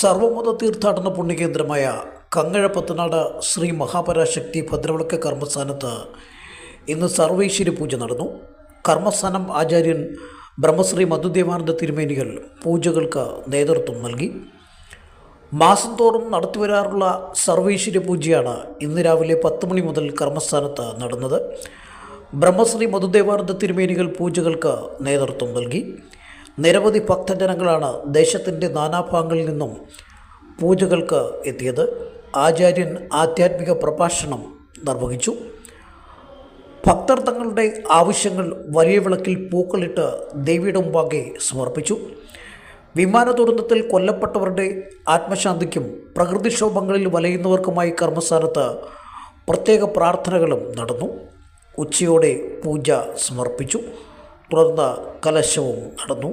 സർവമത തീർത്ഥാടന പുണ്യകേന്ദ്രമായ കങ്ങഴപ്പത്തനാട് ശ്രീ മഹാപരാശക്തി ഭദ്രവിളക്ക് കർമ്മസ്ഥാനത്ത് ഇന്ന് സർവൈശ്വര്യ പൂജ നടന്നു. കർമ്മസ്ഥാനം ആചാര്യൻ ബ്രഹ്മശ്രീ മധുദേവാനന്ദ തിരുമേനികൾ പൂജകൾക്ക് നേതൃത്വം നൽകി. മാസം തോറും നടത്തിവരാറുള്ള സർവൈശ്വര്യ പൂജയാണ് ഇന്ന് രാവിലെ പത്ത് മണി മുതൽ കർമ്മസ്ഥാനത്ത് നടന്നത്. ബ്രഹ്മശ്രീ മധുദേവാനന്ദ തിരുമേനികൾ പൂജകൾക്ക് നേതൃത്വം നൽകി. നിരവധി ഭക്തജനങ്ങളാണ് ദേശത്തിന്റെ നാനാഭാഗങ്ങളിൽ നിന്നും പൂജകൾക്ക് എത്തിയത്. ആചാര്യൻ ആധ്യാത്മിക പ്രഭാഷണം നിർവഹിച്ചു. ഭക്തർ തങ്ങളുടെ ആവശ്യങ്ങൾ വലിയ വിളക്കിൽ പൂക്കളിട്ട് ദേവിയുടെ മുമ്പാകെ സമർപ്പിച്ചു. വിമാന ദുരന്തത്തിൽ കൊല്ലപ്പെട്ടവരുടെ ആത്മശാന്തിക്കും പ്രകൃതിക്ഷോഭങ്ങളിൽ വലയുന്നവർക്കുമായി കർമ്മസ്ഥാനത്ത് പ്രത്യേക പ്രാർത്ഥനകളും നടന്നു. ഉച്ചയോടെ പൂജ സമർപ്പിച്ചു. തുടർന്ന് കലശവും നടന്നു